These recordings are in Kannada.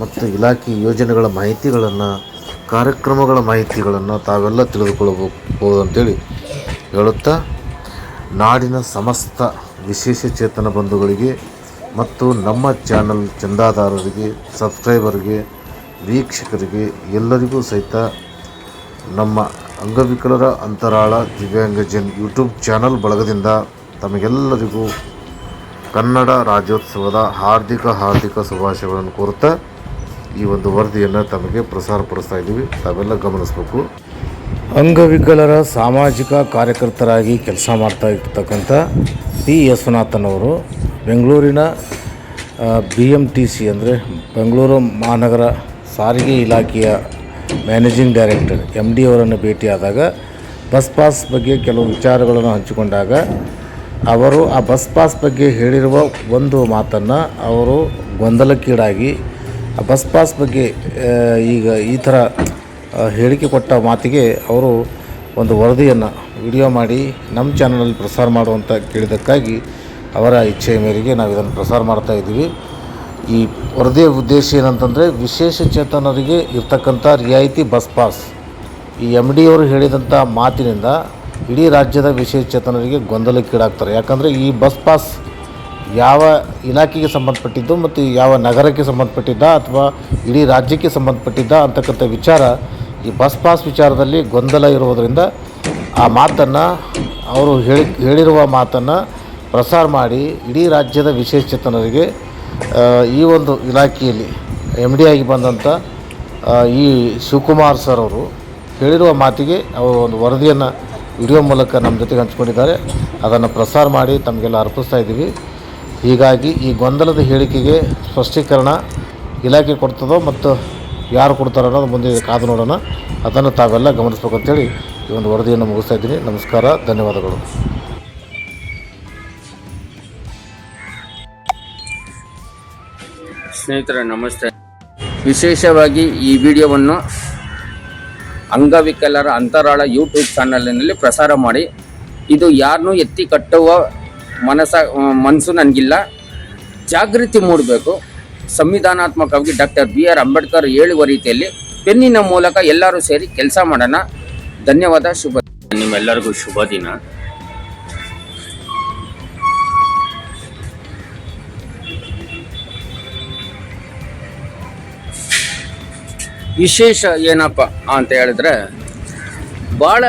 ಮತ್ತು ಇಲಾಖೆ ಯೋಜನೆಗಳ ಮಾಹಿತಿಗಳನ್ನು, ಕಾರ್ಯಕ್ರಮಗಳ ಮಾಹಿತಿಗಳನ್ನು ತಾವೆಲ್ಲ ತಿಳಿದುಕೊಳ್ಳಬಹುದು ಅಂತೇಳಿ ಹೇಳುತ್ತಾ, ನಾಡಿನ ಸಮಸ್ತ ವಿಶೇಷ ಚೇತನ ಬಂಧುಗಳಿಗೆ ಮತ್ತು ನಮ್ಮ ಚಾನಲ್ ಚಂದಾದಾರರಿಗೆ, ಸಬ್ಸ್ಕ್ರೈಬರ್ಗೆ, ವೀಕ್ಷಕರಿಗೆ ಎಲ್ಲರಿಗೂ ಸಹಿತ ನಮ್ಮ ಅಂಗವಿಕಲರ ಅಂತರಾಳ ದಿವ್ಯಾಂಗಜನ್ ಯೂಟ್ಯೂಬ್ ಚಾನಲ್ ಬಳಗದಿಂದ ತಮಗೆಲ್ಲರಿಗೂ ಕನ್ನಡ ರಾಜ್ಯೋತ್ಸವದ ಹಾರ್ದಿಕ ಹಾರ್ದಿಕ ಶುಭಾಶಯಗಳನ್ನು ಕೋರುತ್ತಾ ಈ ಒಂದು ವರದಿಯನ್ನು ತಮಗೆ ಪ್ರಸಾರಪಡಿಸ್ತಾ ಇದ್ದೀವಿ. ತಾವೆಲ್ಲ ಗಮನಿಸಬೇಕು. ಅಂಗವಿಕಲರ ಸಾಮಾಜಿಕ ಕಾರ್ಯಕರ್ತರಾಗಿ ಕೆಲಸ ಮಾಡ್ತಾ ಇರ್ತಕ್ಕಂಥ ಪಿ ಯಶ್ವನಾಥನ್ ಅವರು ಬೆಂಗಳೂರಿನ ಬಿ ಎಂ ಟಿ ಸಿ ಅಂದರೆ ಬೆಂಗಳೂರು ಮಹಾನಗರ ಸಾರಿಗೆ ಇಲಾಖೆಯ ಮ್ಯಾನೇಜಿಂಗ್ ಡೈರೆಕ್ಟರ್ ಎಂ ಡಿ ಅವರನ್ನು ಭೇಟಿಯಾದಾಗ ಬಸ್ ಪಾಸ್ ಬಗ್ಗೆ ಕೆಲವು ವಿಚಾರಗಳನ್ನು ಹಂಚಿಕೊಂಡಾಗ ಅವರು ಆ ಬಸ್ ಪಾಸ್ ಬಗ್ಗೆ ಹೇಳಿರುವ ಒಂದು ಮಾತನ್ನು ಅವರು ಗೊಂದಲಕ್ಕೀಡಾಗಿ ಬಸ್ ಪಾಸ್ ಬಗ್ಗೆ ಈಗ ಈ ಥರ ಹೇಳಿಕೆ ಕೊಟ್ಟ ಮಾತಿಗೆ ಅವರು ಒಂದು ವರದಿಯನ್ನು ವಿಡಿಯೋ ಮಾಡಿ ನಮ್ಮ ಚಾನಲಲ್ಲಿ ಪ್ರಸಾರ ಮಾಡುವಂಥ ಕೇಳಿದ್ದಕ್ಕಾಗಿ ಅವರ ಇಚ್ಛೆಯ ಮೇರೆಗೆ ನಾವು ಇದನ್ನು ಪ್ರಸಾರ ಮಾಡ್ತಾ ಇದ್ದೀವಿ. ಈ ವರದಿಯ ಉದ್ದೇಶ ಏನಂತಂದರೆ ವಿಶೇಷ ಚೇತನರಿಗೆ ಇರ್ತಕ್ಕಂಥ ರಿಯಾಯಿತಿ ಬಸ್ ಪಾಸ್. ಈ ಎಂ ಡಿ ಅವರು ಹೇಳಿದಂಥ ಮಾತಿನಿಂದ ಇಡೀ ರಾಜ್ಯದ ವಿಶೇಷ ಚೇತನರಿಗೆ ಗೊಂದಲಕ್ಕೀಡಾಗ್ತಾರೆ. ಯಾಕಂದರೆ ಈ ಬಸ್ ಪಾಸ್ ಯಾವ ಇಲಾಖೆಗೆ ಸಂಬಂಧಪಟ್ಟಿದ್ದು ಮತ್ತು ಯಾವ ನಗರಕ್ಕೆ ಸಂಬಂಧಪಟ್ಟಿದ್ದ ಅಥವಾ ಇಡೀ ರಾಜ್ಯಕ್ಕೆ ಸಂಬಂಧಪಟ್ಟಿದ್ದ ಅಂತಕ್ಕಂಥ ವಿಚಾರ ಈ ಬಸ್ ಪಾಸ್ ವಿಚಾರದಲ್ಲಿ ಗೊಂದಲ ಇರುವುದರಿಂದ ಆ ಮಾತನ್ನು ಅವರು ಹೇಳಿ, ಹೇಳಿರುವ ಮಾತನ್ನು ಪ್ರಸಾರ ಮಾಡಿ ಇಡೀ ರಾಜ್ಯದ ವಿಶೇಷಚೇತನರಿಗೆ ಈ ಒಂದು ಇಲಾಖೆಯಲ್ಲಿ ಎಂ ಡಿ ಆಗಿ ಬಂದಂಥ ಈ ಶಿವಕುಮಾರ್ ಸರ್ ಅವರು ಹೇಳಿರುವ ಮಾತಿಗೆ ಅವರು ಒಂದು ವರದಿಯನ್ನು ವಿಡಿಯೋ ಮೂಲಕ ನಮ್ಮ ಜೊತೆಗೆ ಹಂಚ್ಕೊಂಡಿದ್ದಾರೆ. ಅದನ್ನು ಪ್ರಸಾರ ಮಾಡಿ ತಮಗೆಲ್ಲ ಅರ್ಪಿಸ್ತಾ ಇದ್ದೀವಿ. ಹೀಗಾಗಿ ಈ ಗೊಂದಲದ ಹೇಳಿಕೆಗೆ ಸ್ಪಷ್ಟೀಕರಣ ಇಲಾಖೆ ಕೊಡ್ತದೋ ಮತ್ತು ಯಾರು ಕೊಡ್ತಾರೋ ಅನ್ನೋದು ಮುಂದೆ ಕಾದು ನೋಡೋಣ. ಅದನ್ನು ತಾವೆಲ್ಲ ಗಮನಿಸ್ಬೇಕು ಅಂತೇಳಿ ಈ ಒಂದು ವರದಿಯನ್ನು ಮುಗಿಸ್ತಾ ಇದ್ದೀನಿ. ನಮಸ್ಕಾರ, ಧನ್ಯವಾದಗಳು. ಸ್ನೇಹಿತರೆ, ನಮಸ್ತೆ. ವಿಶೇಷವಾಗಿ ಈ ವಿಡಿಯೋವನ್ನು ಅಂಗವಿಕಲರ ಅಂತರಾಳ ಯೂಟ್ಯೂಬ್ ಚಾನಲ್ನಲ್ಲಿ ಪ್ರಸಾರ ಮಾಡಿ. ಇದು ಯಾರನ್ನೂ ಎತ್ತಿ ಕಟ್ಟುವ ಮನಸ ಮನಸ್ಸು ನನಗಿಲ್ಲ. ಜಾಗೃತಿ ಮೂಡಬೇಕು. ಸಂವಿಧಾನಾತ್ಮಕವಾಗಿ ಡಾಕ್ಟರ್ ಬಿ ಆರ್ ಅಂಬೇಡ್ಕರ್ ಹೇಳುವ ರೀತಿಯಲ್ಲಿ ಪೆನ್ನಿನ ಮೂಲಕ ಎಲ್ಲರೂ ಸೇರಿ ಕೆಲಸ ಮಾಡೋಣ. ಧನ್ಯವಾದ ಶುಭ ನಿಮ್ಮೆಲ್ಲರಿಗೂ ಶುಭ ದಿನ. ವಿಶೇಷ ಏನಪ್ಪ ಅಂತ ಹೇಳಿದ್ರೆ ಭಾಳ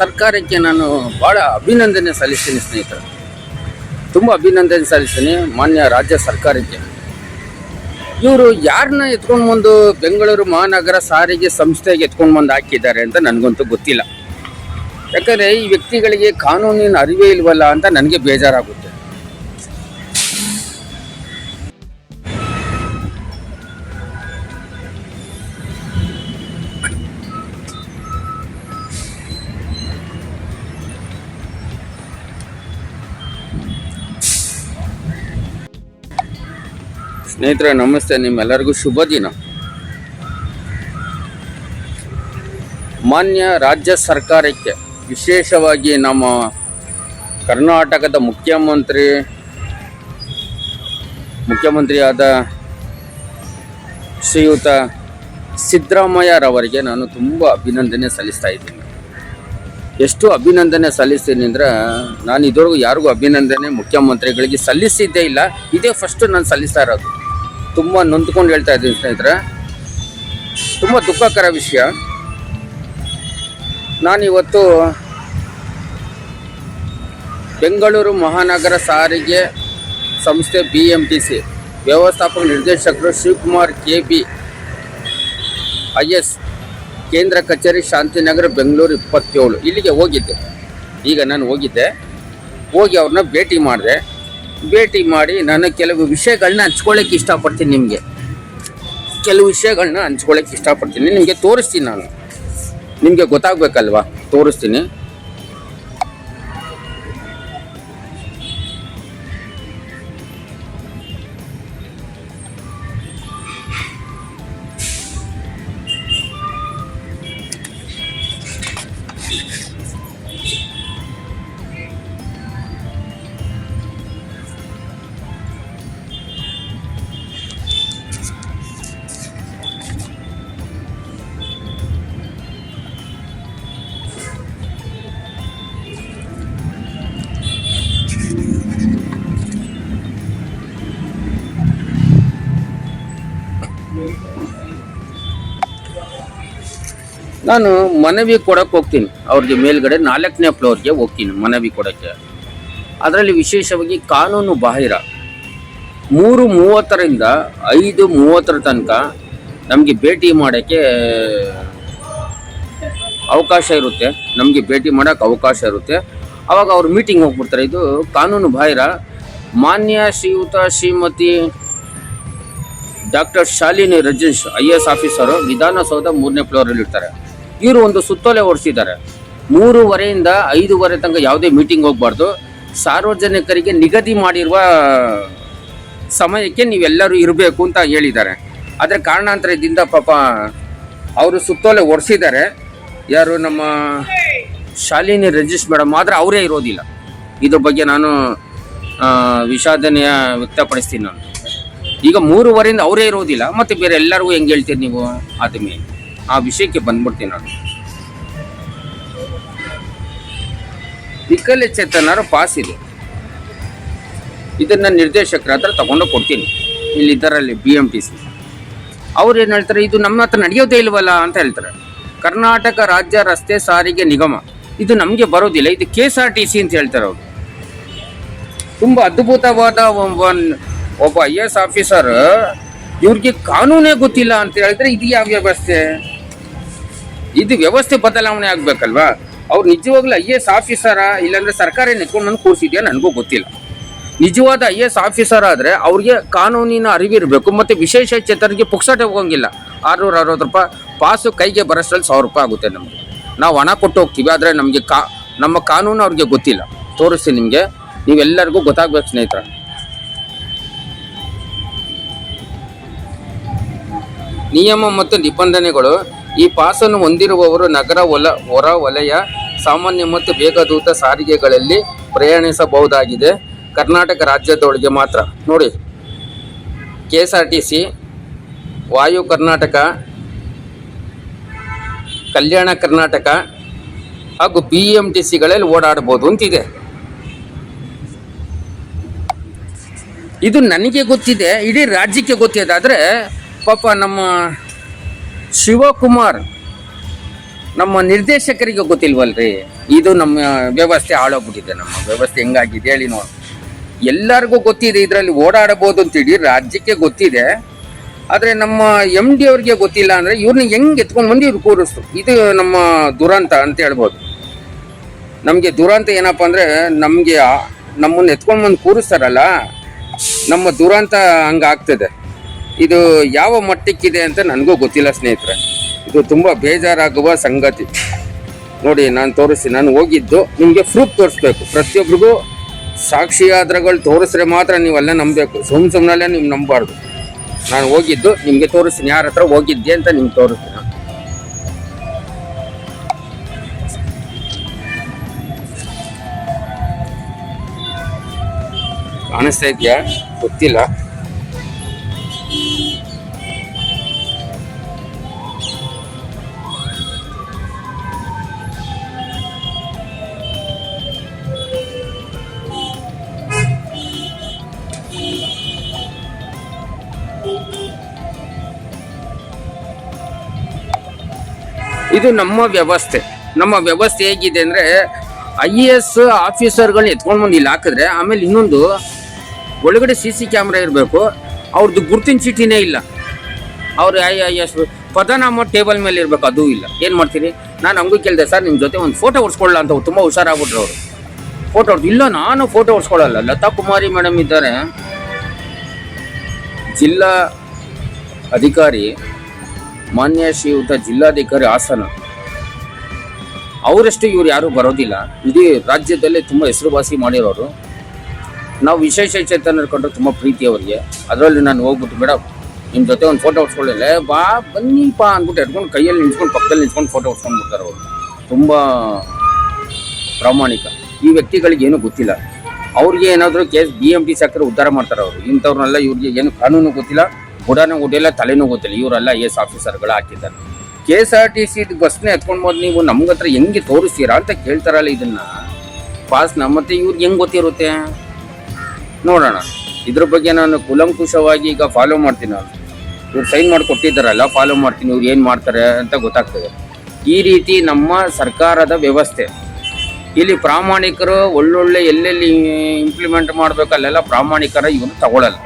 ಸರ್ಕಾರಕ್ಕೆ ನಾನು ಭಾಳ ಅಭಿನಂದನೆ ಸಲ್ಲಿಸ್ತೀನಿ ಸ್ನೇಹಿತರೆ. ತುಂಬ ಅಭಿನಂದನೆ ಸಲ್ಲಿಸ್ತೀನಿ ಮಾನ್ಯ ರಾಜ್ಯ ಸರ್ಕಾರಕ್ಕೆ. ಇವರು ಯಾರನ್ನ ಎತ್ಕೊಂಡು ಬಂದು ಬೆಂಗಳೂರು ಮಹಾನಗರ ಸಾರಿಗೆ ಸಂಸ್ಥೆಗೆ ಎತ್ಕೊಂಡು ಬಂದು ಹಾಕಿದ್ದಾರೆ ಅಂತ ನನಗಂತೂ ಗೊತ್ತಿಲ್ಲ. ಯಾಕಂದರೆ ಈ ವ್ಯಕ್ತಿಗಳಿಗೆ ಕಾನೂನಿನ ಅರಿವೇ ಇಲ್ವಲ್ಲ ಅಂತ ನನಗೆ ಬೇಜಾರಾಗುತ್ತೆ. ಸ್ನೇಹಿತರೆ, ನಮಸ್ತೆ. ನಿಮ್ಮೆಲ್ಲರಿಗೂ ಶುಭ ದಿನ. ಮಾನ್ಯ ರಾಜ್ಯ ಸರ್ಕಾರಕ್ಕೆ ವಿಶೇಷವಾಗಿ ನಮ್ಮ ಕರ್ನಾಟಕದ ಮುಖ್ಯಮಂತ್ರಿ, ಮುಖ್ಯಮಂತ್ರಿಯಾದ ಶ್ರೀಯುತ ಸಿದ್ದರಾಮಯ್ಯರವರಿಗೆ ನಾನು ತುಂಬ ಅಭಿನಂದನೆ ಸಲ್ಲಿಸ್ತಾ ಇದ್ದೀನಿ. ಎಷ್ಟು ಅಭಿನಂದನೆ ಸಲ್ಲಿಸ್ತೀನಿ ಅಂದ್ರೆ, ನಾನು ಇದುವರೆಗೂ ಯಾರಿಗೂ ಅಭಿನಂದನೆ ಮುಖ್ಯಮಂತ್ರಿಗಳಿಗೆ ಸಲ್ಲಿಸಿದ್ದೇ ಇಲ್ಲ. ಇದೇ ಫಸ್ಟು ನಾನು ಸಲ್ಲಿಸ್ತಾ ಇರೋದು. ತುಂಬ ನೊಂದ್ಕೊಂಡು ಹೇಳ್ತಾ ಇದ್ದೀನಿ ಸ್ನೇಹಿತರೆ. ತುಂಬ ದುಃಖಕರ ವಿಷಯ. ನಾನಿವತ್ತು ಬೆಂಗಳೂರು ಮಹಾನಗರ ಸಾರಿಗೆ ಸಂಸ್ಥೆ ಬಿ ಎಂ ಟಿ ಸಿ ವ್ಯವಸ್ಥಾಪಕ ನಿರ್ದೇಶಕರು Shivakumar K B I S ಕೇಂದ್ರ ಕಚೇರಿ ಶಾಂತಿನಗರ ಬೆಂಗಳೂರು ಇಪ್ಪತ್ತೇಳು ಇಲ್ಲಿಗೆ ಹೋಗಿದ್ದೆ. ಈಗ ನಾನು ಹೋಗಿದ್ದೆ. ಹೋಗಿ ಅವ್ರನ್ನ ಭೇಟಿ ಮಾಡಿದೆ. ಭೇಟಿ ಮಾಡಿ ನಾನು ಕೆಲವು ವಿಷಯಗಳನ್ನ ಹಂಚ್ಕೊಳ್ಳೋಕೆ ಇಷ್ಟಪಡ್ತೀನಿ ನಿಮಗೆ. ಕೆಲವು ವಿಷಯಗಳನ್ನ ಹಂಚ್ಕೊಳ್ಳೋಕೆ ಇಷ್ಟಪಡ್ತೀನಿ. ನಿಮಗೆ ತೋರಿಸ್ತೀನಿ ನಾನು. ನಿಮಗೆ ಗೊತ್ತಾಗಬೇಕಲ್ವಾ? ತೋರಿಸ್ತೀನಿ. ನಾನು ಮನವಿ ಕೊಡಕ್ಕೆ ಹೋಗ್ತೀನಿ. ಅವ್ರಿಗೆ ಮೇಲ್ಗಡೆ ನಾಲ್ಕನೇ ಫ್ಲೋರ್ಗೆ ಹೋಗ್ತೀನಿ ಮನವಿ ಕೊಡೋಕ್ಕೆ. ಅದರಲ್ಲಿ ವಿಶೇಷವಾಗಿ ಕಾನೂನು ಬಾಹಿರ. ಮೂರು ಮೂವತ್ತರಿಂದ ಐದು ಮೂವತ್ತರ ತನಕ ನಮಗೆ ಭೇಟಿ ಮಾಡೋಕ್ಕೆ ಅವಕಾಶ ಇರುತ್ತೆ. ನಮಗೆ ಭೇಟಿ ಮಾಡೋಕ್ಕೆ ಅವಕಾಶ ಇರುತ್ತೆ. ಅವಾಗ ಅವ್ರು ಮೀಟಿಂಗ್ ಹೋಗ್ಬಿಡ್ತಾರೆ. ಇದು ಕಾನೂನು ಬಾಹಿರ. ಮಾನ್ಯ Shriyuta Shrimati doctor Shalini Rajesh I S officer Vidhana Soudha ಮೂರನೇ ಫ್ಲೋರಲ್ಲಿ ಇರ್ತಾರೆ ಇವರು ಒಂದು ಸುತ್ತೋಲೆ ಹೊರಿಸಿದ್ದಾರೆ ಮೂರುವರೆಯಿಂದ ಐದೂವರೆ ತನಕ ಯಾವುದೇ ಮೀಟಿಂಗ್ ಹೋಗಬಾರ್ದು. ಸಾರ್ವಜನಿಕರಿಗೆ ನಿಗದಿ ಮಾಡಿರುವ ಸಮಯಕ್ಕೆ ನೀವೆಲ್ಲರೂ ಇರಬೇಕು ಅಂತ ಹೇಳಿದ್ದಾರೆ. ಆದರೆ ಕಾರಣಾಂತರದಿಂದ ಪಾಪ ಅವರು ಸುತ್ತೋಲೆ ಹೊರಿಸಿದ್ದಾರೆ ಯಾರು ನಮ್ಮ ಶಾಲಿನಿ ರಜೇಶ್ ಮೇಡಮ್ ಆದರೆ ಅವರೇ ಇರೋದಿಲ್ಲ. ಇದ್ರ ಬಗ್ಗೆ ನಾನು ವಿಷಾದನೆಯ ವ್ಯಕ್ತಪಡಿಸ್ತೀನಿ ನಾನು. ಈಗ ಮೂರುವರೆಯಿಂದ ಅವರೇ ಇರೋದಿಲ್ಲ, ಮತ್ತು ಬೇರೆ ಎಲ್ಲರಿಗೂ ಹೆಂಗೆ ಹೇಳ್ತೀರಿ ನೀವು? ಆದ್ಮೇಲೆ. ಆ ವಿಷಯಕ್ಕೆ ಬಂದ್ಬಿಡ್ತೀನಿ ನಾನು ವಿಕಲಚೇತನರ ಪಾಸ್ ಇದೆ. ಇದನ್ನು ನಿರ್ದೇಶಕರ ಹತ್ರ ತಗೊಂಡು ಕೊಡ್ತೀನಿ. ಇಲ್ಲಿ ಇದರಲ್ಲಿ ಬಿ ಎಂ ಟಿ ಸಿ ಅವ್ರು ಏನು ಹೇಳ್ತಾರೆ, ಇದು ನಮ್ಮ ಹತ್ರ ನಡೆಯೋದೇ ಇಲ್ವಲ್ಲ ಅಂತ ಹೇಳ್ತಾರೆ. ಕರ್ನಾಟಕ ರಾಜ್ಯ ರಸ್ತೆ ಸಾರಿಗೆ ನಿಗಮ, ಇದು ನಮಗೆ ಬರೋದಿಲ್ಲ. ಇದು K S R T C ಅಂತ ಹೇಳ್ತಾರೆ ಅವರು. ತುಂಬ ಅದ್ಭುತವಾದ ಒಬ್ಬ ಒಬ್ಬ ಎ ಎಸ್ ಆಫೀಸರ್ ಇವ್ರಿಗೆ ಕಾನೂನೇ ಗೊತ್ತಿಲ್ಲ ಅಂತ ಹೇಳಿದ್ರೆ ಇದು ಯಾವ ವ್ಯವಸ್ಥೆ? ಇದು ವ್ಯವಸ್ಥೆ ಬದಲಾವಣೆ ಆಗ್ಬೇಕಲ್ವಾ? ಅವ್ರು ನಿಜವಾಗ್ಲೂ ಐ ಎಸ್ ಆಫೀಸರ ಇಲ್ಲಾಂದ್ರೆ ಸರ್ಕಾರ ನಿಂತ್ಕೊಂಡು ಬಂದು ಕೂರಿಸಿದ್ಯಾ ನನಗೂ ಗೊತ್ತಿಲ್ಲ. ನಿಜವಾದ ಐ ಎ ಎಸ್ ಆಫೀಸರ್ ಆದರೆ ಅವ್ರಿಗೆ ಕಾನೂನಿನ ಅರಿವಿರಬೇಕು ಮತ್ತು ವಿಶೇಷ ಚೇತನಿಗೆ ಪುಕ್ಸಾಟ ಹೋಗಂಗಿಲ್ಲ. ಆರುನೂರ ಅರವತ್ತು ರೂಪಾಯಿ ಪಾಸು ಕೈಗೆ ಬರೋಷ್ಟ್ರಲ್ಲಿ ಸಾವಿರ ರೂಪಾಯಿ ಆಗುತ್ತೆ ನಮಗೆ. ನಾವು ಹಣ ಕೊಟ್ಟು ಹೋಗ್ತೀವಿ, ಆದರೆ ನಮಗೆ ಕಾ ನಮ್ಮ ಕಾನೂನು ಅವ್ರಿಗೆ ಗೊತ್ತಿಲ್ಲ. ತೋರಿಸ್ತೀನಿ ನಿಮಗೆ, ನೀವೆಲ್ಲರಿಗೂ ಗೊತ್ತಾಗಬೇಕು ಸ್ನೇಹಿತರೆ. ನಿಯಮ ಮತ್ತು ನಿಬಂಧನೆಗಳು. ಈ ಪಾಸನ್ನು ಹೊಂದಿರುವವರು ನಗರ ಒಲ, ಹೊರ ವಲಯ, ಸಾಮಾನ್ಯ ಮತ್ತು ವೇಗದೂತ ಸಾರಿಗೆಗಳಲ್ಲಿ ಪ್ರಯಾಣಿಸಬಹುದಾಗಿದೆ. ಕರ್ನಾಟಕ ರಾಜ್ಯದೊಳಗೆ ಮಾತ್ರ. ನೋಡಿ. K S R T C ವಾಯು ಕರ್ನಾಟಕ, ಕಲ್ಯಾಣ ಕರ್ನಾಟಕ ಹಾಗೂ ಬಿ ಎಂ ಟಿ ಸಿಗಳಲ್ಲಿ ಓಡಾಡ್ಬೋದು ಅಂತಿದೆ. ಇದು ನನಗೆ ಗೊತ್ತಿದೆ, ಇಡೀ ರಾಜ್ಯಕ್ಕೆ ಗೊತ್ತಿದೆ. ಆದರೆ ಪಾಪ ನಮ್ಮ ಶಿವಕುಮಾರ್ ನಮ್ಮ ನಿರ್ದೇಶಕರಿಗೆ ಗೊತ್ತಿಲ್ವಲ್ರಿ? ಇದು ನಮ್ಮ ವ್ಯವಸ್ಥೆ ಹಾಳೋಗ್ಬಿಟ್ಟಿದೆ ನಮ್ಮ ವ್ಯವಸ್ಥೆ ಹೆಂಗಾಗಿದೆ ಹೇಳಿ ನೋಡಿ. ಎಲ್ಲರಿಗೂ ಗೊತ್ತಿದೆ, ಇದರಲ್ಲಿ ಓಡಾಡಬಹುದು ಅಂತೇಳಿ ರಾಜ್ಯಕ್ಕೆ ಗೊತ್ತಿದೆ. ಆದರೆ ನಮ್ಮ ಎಂ ಡಿ ಅವ್ರಿಗೆ ಗೊತ್ತಿಲ್ಲ ಅಂದರೆ ಇವ್ರನ್ನ ಹೆಂಗೆ ಎತ್ಕೊಂಡು ಬಂದು ಇವ್ರು ಕೂರಿಸ್ತು ಇದು ನಮ್ಮ ದುರಂತ ಅಂತ ಹೇಳ್ಬೋದು. ನಮಗೆ ದುರಂತ ಏನಪ್ಪ ಅಂದರೆ ನಮಗೆ ನಮ್ಮನ್ನು ಎತ್ಕೊಂಡು ಬಂದು ಕೂರಿಸ್ತಾರಲ್ಲ, ನಮ್ಮ ದುರಂತ ಹಂಗಾಗ್ತದೆ ಇದು ಯಾವ ಮಟ್ಟಕ್ಕಿದೆ ಅಂತ ನನಗೂ ಗೊತ್ತಿಲ್ಲ ಸ್ನೇಹಿತರೆ. ಇದು ತುಂಬ ಬೇಜಾರಾಗುವ ಸಂಗತಿ. ನೋಡಿ, ನಾನು ತೋರಿಸಿ ನಾನು ಹೋಗಿದ್ದು, ನಿಮಗೆ ಪ್ರೂಫ್ ತೋರಿಸ್ಬೇಕು. ಪ್ರತಿಯೊಬ್ಬರಿಗೂ ಸಾಕ್ಷಿಯಾದ್ರಗಳು ತೋರಿಸ್ರೆ ಮಾತ್ರ ನೀವೆಲ್ಲ ನಂಬಬೇಕು. ಸುಮ್ ಸುಮ್ಮನಲ್ಲೇ ನೀವು ನಂಬಬಾರ್ದು. ನಾನು ಹೋಗಿದ್ದು, ನಿಮಗೆ ತೋರಿಸ್ತೀನಿ. ಯಾರ ಹತ್ರ ಹೋಗಿದ್ದೆ ಅಂತ ನಿಮ್ಗೆ ತೋರಿಸ್ತೀನಿ. ಕಾಣಿಸ್ತಾ ಇದೆಯಾ? ಗೊತ್ತಿಲ್ಲ. ಇದು ನಮ್ಮ ವ್ಯವಸ್ಥೆ. ನಮ್ಮ ವ್ಯವಸ್ಥೆ ಹೇಗಿದೆ ಅಂದರೆ ಐ ಎ ಎಸ್ ಆಫೀಸರ್ಗಳನ್ನ ಎತ್ಕೊಂಡು ಬಂದು ಇಲ್ಲಿ ಹಾಕಿದ್ರೆ ಆಮೇಲೆ ಇನ್ನೊಂದು ಒಳಗಡೆ ಸಿ ಸಿ ಕ್ಯಾಮ್ರಾ ಇರಬೇಕು. ಅವ್ರದ್ದು ಗುರ್ತಿನ ಚೀಟಿನೇ ಇಲ್ಲ. ಅವ್ರು ಎಸ್ ಪದನಾಮ ಟೇಬಲ್ ಮೇಲೆ ಇರಬೇಕು, ಅದು ಇಲ್ಲ. ಏನು ಮಾಡ್ತೀರಿ? ನಾನು ಹಂಗೂ ಕೇಳಿದೆ, ಸರ್ ನಿಮ್ಮ ಜೊತೆ ಒಂದು ಫೋಟೋ ಹೊಡ್ಸ್ಕೊಳ್ಳ ಅಂತ ತುಂಬ ಹುಷಾರಾಗ್ಬಿಟ್ರು ಅವರು. ಫೋಟೋ ಇಲ್ಲ, ನಾನು ಫೋಟೋ ಹೊಡ್ಸ್ಕೊಳ್ಳಲ್ಲ. ಲತಾ ಕುಮಾರಿ ಮೇಡಮ್ ಇದ್ದಾರೆ. ಜಿಲ್ಲಾ ಅಧಿಕಾರಿ ಮಾನ್ಯ ಶ್ರೀಯುತ ಜಿಲ್ಲಾಧಿಕಾರಿ ಹಾಸನ. ಅವರಷ್ಟು ಇವ್ರು ಯಾರೂ ಬರೋದಿಲ್ಲ. ಇಡೀ ರಾಜ್ಯದಲ್ಲೇ ತುಂಬ ಹೆಸರುವಾಸಿ ಮಾಡಿರೋರು. ನಾವು ವಿಶೇಷ ಚೇತನರು ಕಂಡ್ರೆ ತುಂಬ ಪ್ರೀತಿ ಅವರಿಗೆ. ಅದರಲ್ಲಿ ನಾನು ಹೋಗ್ಬಿಟ್ಟು ಬೇಡ ನಿಮ್ಮ ಜೊತೆ ಒಂದು ಫೋಟೋ ಹೊಡ್ಸ್ಕೊಳ್ಳಿಲ್ಲ? ಬಾ, ಬನ್ನಿಪ್ಪ, ಅಂದ್ಬಿಟ್ಟು ಎಟ್ಕೊಂಡು ಕೈಯಲ್ಲಿ ನಿಂತ್ಕೊಂಡು, ಪಕ್ಕದಲ್ಲಿ ನಿಂತ್ಕೊಂಡು ಫೋಟೋ ಹೊಡ್ಸ್ಕೊಂಡ್ಬಿಡ್ತಾರೆ ಅವರು. ತುಂಬ ಪ್ರಾಮಾಣಿಕ. ಈ ವ್ಯಕ್ತಿಗಳಿಗೆ ಏನೂ ಗೊತ್ತಿಲ್ಲ. ಅವ್ರಿಗೆ ಏನಾದರೂ ಕೇಸ್ ಬಿ ಎಂ ಟಿ ಸಕ್ಕರೆ ಉದ್ಧಾರ ಮಾಡ್ತಾರೆ ಅವರು. ಇಂಥವ್ರನ್ನೆಲ್ಲ ಇವ್ರಿಗೆ ಏನು ಕಾನೂನು ಗೊತ್ತಿಲ್ಲ. ಬುಡನೂ ಗೊತ್ತಿಲ್ಲ ತಲೆನೂ ಗೊತ್ತಿಲ್ಲ. ಇವರೆಲ್ಲ ಎಸ್ ಆಫೀಸರ್ಗಳು ಹಾಕಿದ್ದಾರೆ. K S R T C ಬಸ್ನ ಎತ್ಕೊಂಡು ಬಂದು ನೀವು. ನಮ್ಗೆ ಹತ್ರ ಹೆಂಗೆ ತೋರಿಸ್ತೀರಾ ಅಂತ ಕೇಳ್ತಾರಲ್ಲ ಇದನ್ನ. ಪಾಸ್ ಮತ್ತೆ ಇವ್ರಿಗೆ ಹೆಂಗೆ ಗೊತ್ತಿರುತ್ತೆ? ನೋಡೋಣ. ಇದ್ರ ಬಗ್ಗೆ ನಾನು ಕುಲಂಕುಷವಾಗಿ ಈಗ ಫಾಲೋ ಮಾಡ್ತೀನಿ ನಾನು. ಇವ್ರು ಸೈನ್ ಮಾಡಿ ಕೊಟ್ಟಿದ್ದಾರಲ್ಲ ಫಾಲೋ ಮಾಡ್ತೀನಿ. ಇವ್ರು ಏನು ಮಾಡ್ತಾರೆ ಅಂತ ಗೊತ್ತಾಗ್ತದೆ. ಈ ರೀತಿ ನಮ್ಮ ಸರ್ಕಾರದ ವ್ಯವಸ್ಥೆ. ಇಲ್ಲಿ ಪ್ರಾಮಾಣಿಕರು ಒಳ್ಳೊಳ್ಳೆ ಎಲ್ಲೆಲ್ಲಿ ಇಂಪ್ಲಿಮೆಂಟ್ ಮಾಡಬೇಕು ಅಲ್ಲೆಲ್ಲ ಪ್ರಾಮಾಣಿಕರ ಇವನು ತಗೊಳ್ಳಲ್ಲ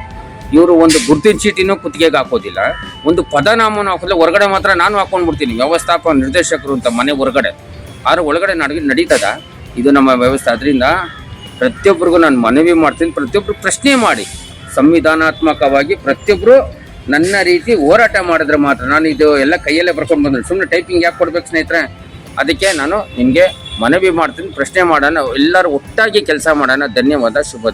ಇವರು ಒಂದು ಗುರ್ತಿನ ಚೀಟಿನೂ ಕುತ್ತಿಗೆಗೆ ಹಾಕೋದಿಲ್ಲ. ಒಂದು ಪದನಾಮನ ಹಾಕೋದಿಲ್ಲ, ಹೊರಗಡೆ ಮಾತ್ರ ನಾನು ಹಾಕೊಂಡ್ಬಿಡ್ತೀನಿ, ವ್ಯವಸ್ಥಾಪಕ, ನಿರ್ದೇಶಕರು ಅಂತ ಮನೆ ಹೊರಗಡೆ. ಆದ್ರೆ ಒಳಗಡೆ ನಡಗಿ ನಡೀತದ? ಇದು ನಮ್ಮ ವ್ಯವಸ್ಥೆ. ಅದರಿಂದ ಪ್ರತಿಯೊಬ್ಬರಿಗೂ ನಾನು ಮನವಿ ಮಾಡ್ತೀನಿ ಪ್ರತಿಯೊಬ್ಬರು ಪ್ರಶ್ನೆ ಮಾಡಿ. ಸಂವಿಧಾನಾತ್ಮಕವಾಗಿ ಪ್ರತಿಯೊಬ್ಬರು ನನ್ನ ರೀತಿ ಹೋರಾಟ ಮಾಡಿದ್ರೆ ಮಾತ್ರ. ನಾನು ಇದು ಎಲ್ಲ ಕೈಯಲ್ಲೇ ಬರ್ಕೊಂಡು ಬಂದ್ರೆ ಸುಮ್ಮನೆ ಟೈಪಿಂಗ್ ಯಾಕೆ ಕೊಡ್ಬೇಕು ಸ್ನೇಹಿತರೆ? ಅದಕ್ಕೆ ನಾನು ನಿಮಗೆ ಮನವಿ ಮಾಡ್ತೀನಿ, ಪ್ರಶ್ನೆ ಮಾಡೋಣ. ಎಲ್ಲರೂ ಒಟ್ಟಾಗಿ ಕೆಲಸ ಮಾಡೋಣ. ಧನ್ಯವಾದ, ಶುಭ